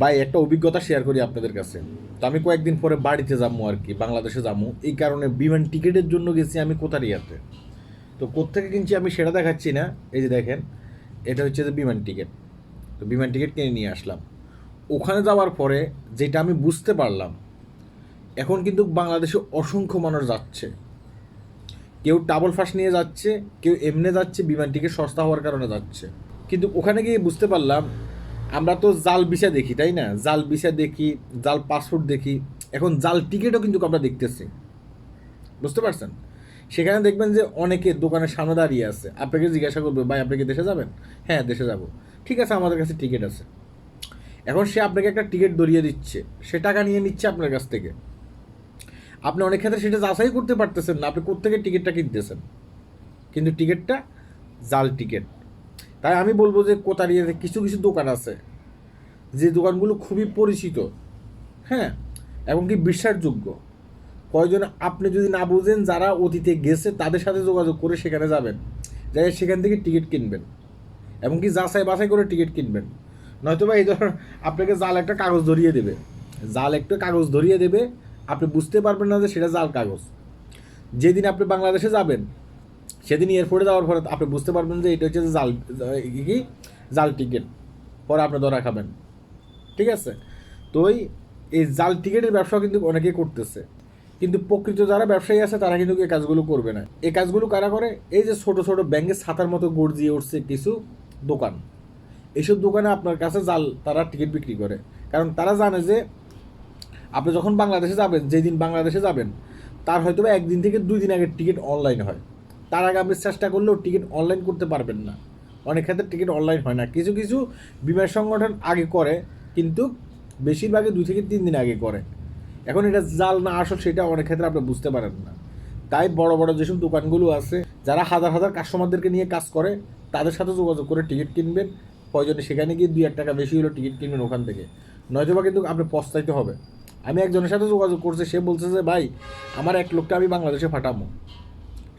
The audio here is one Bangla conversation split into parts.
ভাই, একটা অভিজ্ঞতা শেয়ার করি আপনাদের কাছে। তো আমি কয়েকদিন পরে বাড়িতে যাব আর কি, বাংলাদেশে যাব এই কারণে বিমান টিকিটের জন্য গেছি আমি কোথারিয়াতে তো কোত্থেকে কিনছি আমি সেটা দেখাচ্ছি না, এই যে দেখেন, এটা হচ্ছে যে বিমান টিকিট। তো বিমান টিকিট কিনে নিয়ে আসলাম। ওখানে যাওয়ার পরে যেটা আমি বুঝতে পারলাম, এখন কিন্তু বাংলাদেশে অসংখ্য মানুষ যাচ্ছে। কেউ ডাবল ফাস্ট নিয়ে যাচ্ছে, কেউ এমনি যাচ্ছে, বিমান টিকিট সস্তা হওয়ার কারণে যাচ্ছে। কিন্তু ওখানে গিয়ে বুঝতে পারলাম আমরা তো জাল ভিসা দেখি, তাই না? জাল ভিসা দেখি, জাল পাসপোর্ট দেখি। এখন জাল টিকিটও কিন্তু আমরা দেখতেছি। বুঝতে পারছেন? সেখানে দেখবেন যে অনেকে দোকানের সামনে দাঁড়িয়ে আছে। আপনাকে জিজ্ঞাসা করবে, ভাই, আপনি কি দেশে যাবেন? হ্যাঁ দেশে যাব। ঠিক আছে, আমাদের কাছে টিকিট আছে। এখন সে আপনাকে একটা টিকিট ধরিয়ে দিচ্ছে। সে টাকা নিয়ে নিচ্ছে আপনার কাছ থেকে। আপনি অনেক ক্ষেত্রে সেটা যাচাই করতে পারতেছেন না। আপনি কোথেকে টিকিটটা কিনতেছেন? কিন্তু টিকিটটা জাল টিকিট। তাই আমি বলব যে কোতারিয়াতে কিছু কিছু দোকান আছে, যে দোকানগুলো খুবই পরিচিত হ্যাঁ এবং কি বিশ্বাসযোগ্য। কয়জন আপনি যদি না বুঝেন যারা অতীতে গেছে তাদের সাথে যোগাযোগ করে সেখানে যাবেন যাই সেখান থেকে টিকিট কিনবেন, এবং কি যাচাই বাছাই করে টিকিট কিনবেন। নয়তো বা এই ধরনের আপনাকে জাল একটা কাগজ ধরিয়ে দেবে। জাল একটা কাগজ ধরিয়ে দেবে, আপনি বুঝতে পারবেন না যে সেটা জাল কাগজ। যেদিন আপনি বাংলাদেশে যাবেন সেদিন এয়ারপোর্টে যাওয়ার পরে আপনি বুঝতে পারবেন যে এটা হচ্ছে জাল, কি জাল টিকিট। পরে আপনি ধরা খাবেন। ঠিক আছে? তো ওই, এই জাল টিকিটের ব্যবসা কিন্তু অনেকেই করতেছে। কিন্তু প্রকৃত যারা ব্যবসায়ী আছে, তারা কিন্তু এই কাজগুলো করবে না। এই কাজগুলো কারা করে? এই যে ছোট ছোট ব্যাংকের ছাতার মতো গর্জিয়ে উঠছে কিছু দোকান। এইসব দোকানে আপনার কাছে জাল, তারা টিকিট বিক্রি করে। কারণ তারা জানে যে, আপনি যখন বাংলাদেশে যাবেন, যেদিন বাংলাদেশে যাবেন, তার হয়তো একদিন থেকে দুই দিন আগে টিকিট অনলাইন হয়। তার আগে আপনি চেষ্টা করলেও টিকিট অনলাইন করতে পারবেন না। অনেক ক্ষেত্রে টিকিট অনলাইন হয় না। কিছু কিছু বিমা সংগঠন আগে করে, কিন্তু বেশিরভাগই দুই থেকে তিন দিন আগে করে। এখন এটা জাল না আসল, সেটা অনেক ক্ষেত্রে আপনি বুঝতে পারেন না। তাই বড় বড় যেসব দোকানগুলো আছে, যারা হাজার হাজার কাস্টমারদেরকে নিয়ে কাজ করে, তাদের সাথে যোগাযোগ করে টিকিট কিনবেন। প্রয়োজনে সেখানে গিয়ে দুই এক টাকা বেশি হলো টিকিট কিনবেন ওখান থেকে। নয়তোবা কিন্তু আপনি পস্তাইতে হবে। আমি একজনের সাথে যোগাযোগ করছি, সে বলছে যে, ভাই, আমার এক লোকটা আমি বাংলাদেশে পাঠাবো।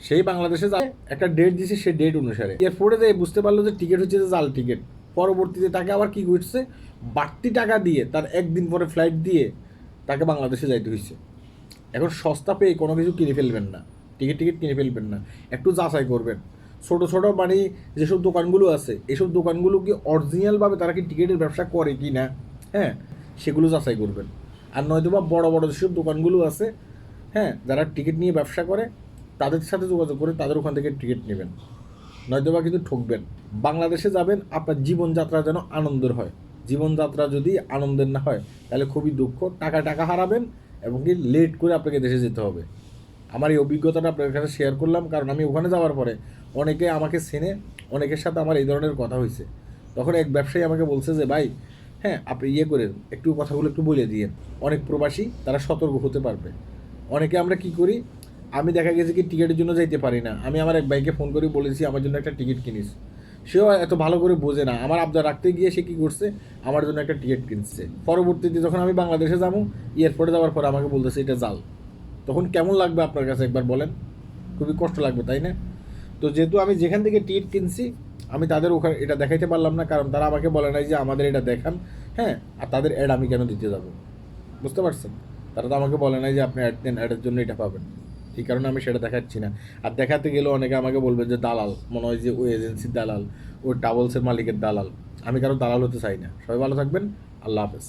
সেই বাংলাদেশে একটা ডেট দিছে সেই ডেট অনুসারে। এরপরে যে বুঝতে পারল যে টিকিট হচ্ছে যে জাল টিকিট পরবর্তীতে তাকে আবার কি করছে বাড়তি টাকা দিয়ে, তার একদিন পরে ফ্লাইট দিয়ে তাকে বাংলাদেশে যাইতে হয়েছে এখন সস্তা পেয়ে কোনো কিছু কিনে ফেলবেন না। টিকিট টিকিট কিনে ফেলবেন না। একটু যাচাই করবেন। ছোট ছোট মানে যেসব দোকানগুলো আছে, এসব দোকানগুলো কি অরিজিনালভাবে তারা কি টিকিটের ব্যবসা করে কি না? হ্যাঁ সেগুলো যাচাই করবেন। আর নয়তো বা বড় বড় যেসব দোকানগুলো আছে হ্যাঁ যারা টিকিট নিয়ে ব্যবসা করে তাদের সাথে যোগাযোগ করে তাদের ওখান থেকে টিকিট নেবেন। নয়তো বা কিন্তু ঠকবেন। বাংলাদেশে যাবেন, আপনার জীবনযাত্রা যেন আনন্দের হয়। জীবনযাত্রা যদি আনন্দের না হয়, তাহলে খুবই দুঃখ। টাকা টাকা হারাবেন এবং কি লেট করে আপনাকে দেশে যেতে হবে। আমার এই অভিজ্ঞতাটা আপনাদের কাছে শেয়ার করলাম, কারণ আমি ওখানে যাওয়ার পরে অনেকে আমাকে চেনে, অনেকের সাথে আমার এই ধরনের কথা হয়েছে। তখন এক ব্যবসায়ী আমাকে বলছে যে, ভাই হ্যাঁ আপনি ইয়ে করেন, একটু কথাগুলো একটু বলে দিয়েন। অনেক প্রবাসী, তারা সতর্ক হতে পারবে। অনেকে আমরা কি করি আমি দেখা গেছে কি টিকিটের জন্য যাইতে পারি না। আমি আমার এক ভাইকে ফোন করে, বলেছি, আমার জন্য একটা টিকিট কিনিস। সেও এত ভালো করে বোঝে না। আমার আবদার রাখতে গিয়ে সে কী করছে? আমার জন্য একটা টিকিট কিনছে। পরবর্তীতে যখন আমি বাংলাদেশে যাব, এয়ারপোর্টে যাওয়ার পরে আমাকে বলতেছে, এটা জাল তখন কেমন লাগবে আপনার কাছে একবার বলেন? খুবই কষ্ট লাগবে, তাই না? তো যেহেতু আমি যেখান থেকে টিকিট কিনছি, আমি তাদের ওখানে এটা দেখাইতে পারলাম না, কারণ তারা আমাকে বলে নাই যে, আমাদের এটা দেখান। হ্যাঁ আর তাদের অ্যাড আমি কেন দিতে যাব? বুঝতে পারছেন? তারা তো আমাকে বলে নাই যে, আপনি অ্যাড দেন অ্যাডের জন্য এটা পাবেন। এই কারণে আমি সেটা দেখাচ্ছি না। আর দেখাতে গেলে অনেকে আমাকে বলবে যে দালাল, মনে হয় যে ওই এজেন্সির দালাল ওই ট্রাভেলসের মালিকের দালাল। আমি কারও দালাল হতে চাই না। সবাই ভালো থাকবেন। আল্লাহ হাফেজ।